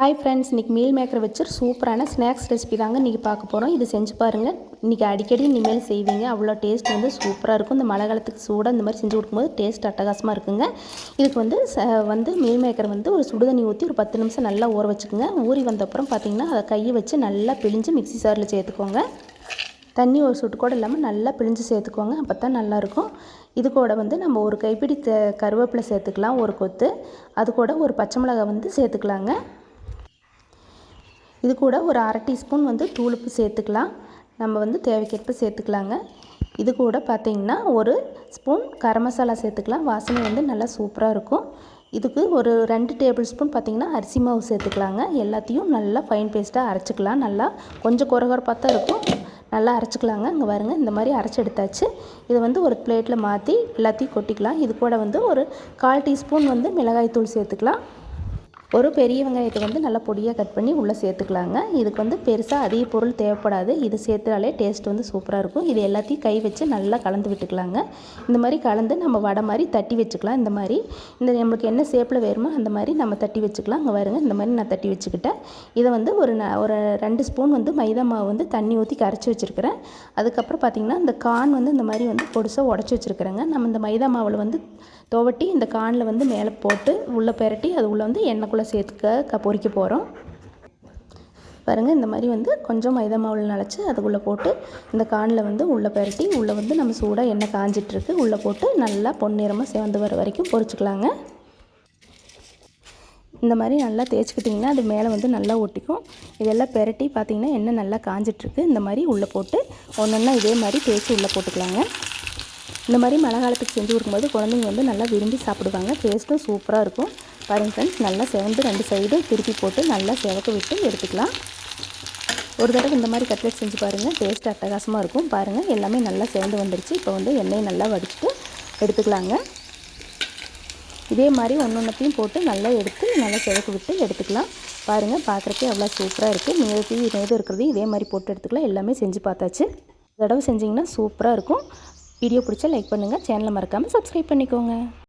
Hi friends இன்றைக்கி meal மேக்கரை வச்சு சூப்பரான ஸ்நாக்ஸ் ரெசிபி தாங்க இன்றைக்கி பார்க்க போகிறோம் இது செஞ்சு பாருங்கள் இன்றைக்கி அடிக்கடி இனிமேல் செய்வீங்க. அவ்வளோ டேஸ்ட் வந்து சூப்பராக இருக்கும். இந்த மழை காலத்துக்கு சூடாக இந்த மாதிரி செஞ்சு கொடுக்கும்போது டேஸ்ட் அட்டகாசமாக இருக்குங்க. இதுக்கு வந்து வந்து மீல் மேக்கர் வந்து ஒரு சுடுதண்ணி ஊற்றி ஒரு பத்து நிமிஷம் நல்லா ஊற வச்சுக்கோங்க. ஊறி வந்தப்புறம் பார்த்திங்கன்னா அதை கையை வச்சு நல்லா பிழிஞ்சு மிக்சி சாரில் சேர்த்துக்கோங்க. தண்ணி ஒரு சுட்டு கூட இல்லாமல் நல்லா பிழிஞ்சு சேர்த்துக்கோங்க. அப்போ தான் நல்லாயிருக்கும். இது கூட வந்து நம்ம ஒரு கைப்பிடி கருவேப்பிலை சேர்த்துக்கலாம் ஒரு கொத்து. அது கூட ஒரு பச்சை மிளகாய் வந்து சேர்த்துக்கலாங்க. இது கூட ஒரு அரை டீஸ்பூன் வந்து தூளுப்பு சேர்த்துக்கலாம். நம்ம வந்து தேவைக்கேற்ப சேர்த்துக்கலாங்க. இது கூட பார்த்திங்கன்னா ஒரு ஸ்பூன் கரம் மசாலா சேர்த்துக்கலாம். வாசனை வந்து நல்லா சூப்பராக இருக்கும். இதுக்கு ஒரு ரெண்டு டேபிள் ஸ்பூன் பார்த்திங்கன்னா அரிசி மாவு சேர்த்துக்கலாங்க. எல்லாத்தையும் நல்லா ஃபைன் பேஸ்ட்டாக அரைச்சிக்கலாம். நல்லா கொஞ்சம் குறகுறப்பாக தான் இருக்கும். நல்லா அரைச்சிக்கலாங்க. இங்கே பாருங்க இந்த மாதிரி அரைச்சி எடுத்தாச்சு. இதை வந்து ஒரு பிளேட்டில் மாற்றி எல்லாத்தையும் கொட்டிக்கலாம். இது கூட வந்து ஒரு கால் டீஸ்பூன் வந்து மிளகாய் தூள் சேர்த்துக்கலாம். ஒரு பெரிய வெங்காயத்தை வந்து நல்லா பொடியாக கட் பண்ணி உள்ளே சேர்த்துக்கலாங்க. இதுக்கு வந்து பெருசாக அதிக பொருள் தேவைப்படாது. இது சேர்த்துனாலே டேஸ்ட் வந்து சூப்பராக இருக்கும். இது எல்லாத்தையும் கை வச்சு நல்லா கலந்து விட்டுக்கலாங்க. இந்த மாதிரி கலந்து நம்ம வடை மாதிரி தட்டி வச்சுக்கலாம். இந்த மாதிரி இந்த நம்மளுக்கு என்ன ஷேப்பில் வேணுமோ அந்த மாதிரி நம்ம தட்டி வச்சுக்கலாம். அங்கே வருங்க இந்த மாதிரி நான் தட்டி வச்சுக்கிட்டேன். இதை வந்து ஒரு ந ஒரு ரெண்டு ஸ்பூன் வந்து மைதா மாவு வந்து தண்ணி ஊற்றி கரைச்சி வச்சுருக்கிறேன். அதுக்கப்புறம் பார்த்திங்கன்னா இந்த கான் வந்து இந்த மாதிரி வந்து பொடிசாக உடச்சி வச்சுருக்குறேங்க. நம்ம இந்த மைதா மாவில் வந்து துவட்டி இந்த கானில் வந்து மேலே போட்டு உள்ளே பெரட்டி அது உள்ளே வந்து எண்ணெய்க்குள்ளே சேர்த்துக்க பொறிக்க போகிறோம். பாருங்கள் இந்த மாதிரி வந்து கொஞ்சம் மைதா மாவில் நினச்சி அதுக்குள்ளே போட்டு இந்த கானில் வந்து உள்ளே பெரட்டி உள்ளே வந்து நம்ம சூடாக எண்ணெய் காஞ்சிட்ருக்கு. உள்ளே போட்டு நல்லா பொன்னிறமாக சேர்ந்து வர வரைக்கும் பொறிச்சிக்கலாங்க. இந்த மாதிரி நல்லா தேய்ச்சிக்கிட்டிங்கன்னா அது மேலே வந்து நல்லா ஒட்டிக்கும். இதெல்லாம் பெரட்டி பார்த்திங்கன்னா எண்ணெய் நல்லா காஞ்சிட்ருக்கு. இந்த மாதிரி உள்ளே போட்டு ஒன்று ஒன்றா இதே மாதிரி தேய்ச்சி உள்ளே போட்டுக்கலாங்க. இந்த மாதிரி மழை காலத்துக்கு செஞ்சு கொடுக்கும்போது குழந்தைங்க வந்து நல்லா விரும்பி சாப்பிடுவாங்க. டேஸ்ட்டும் சூப்பராக இருக்கும். பாருங்கள் ஃப்ரெண்ட்ஸ் நல்லா செவந்து ரெண்டு சைடும் திருப்பி போட்டு நல்லா செவக்க விட்டு எடுத்துக்கலாம். ஒரு தடவை இந்த மாதிரி கட்லெட் செஞ்சு பாருங்கள் டேஸ்ட் அட்டகாசமாக இருக்கும். பாருங்கள் எல்லாமே நல்லா சேர்ந்து வந்துருச்சு. இப்போ வந்து எண்ணெயை நல்லா வடிச்சிட்டு எடுத்துக்கலாங்க. இதே மாதிரி ஒன்று ஒன்றத்தையும் போட்டு நல்லா எடுத்து நல்லா செவக்க விட்டு எடுத்துக்கலாம். பாருங்கள் பார்க்குறக்கே அவ்வளோ சூப்பராக இருக்குது நேரத்தையும் நேது இருக்கிறதையும் இதே மாதிரி போட்டு எடுத்துக்கலாம். எல்லாமே செஞ்சு பார்த்தாச்சு. தடவை செஞ்சிங்கன்னா சூப்பராக இருக்கும். வீடியோ பிடிச்சா லைக் பண்ணுங்கள் சேனலை மறக்காமல் சப்ஸ்கிரைப் பண்ணிக்கோங்க.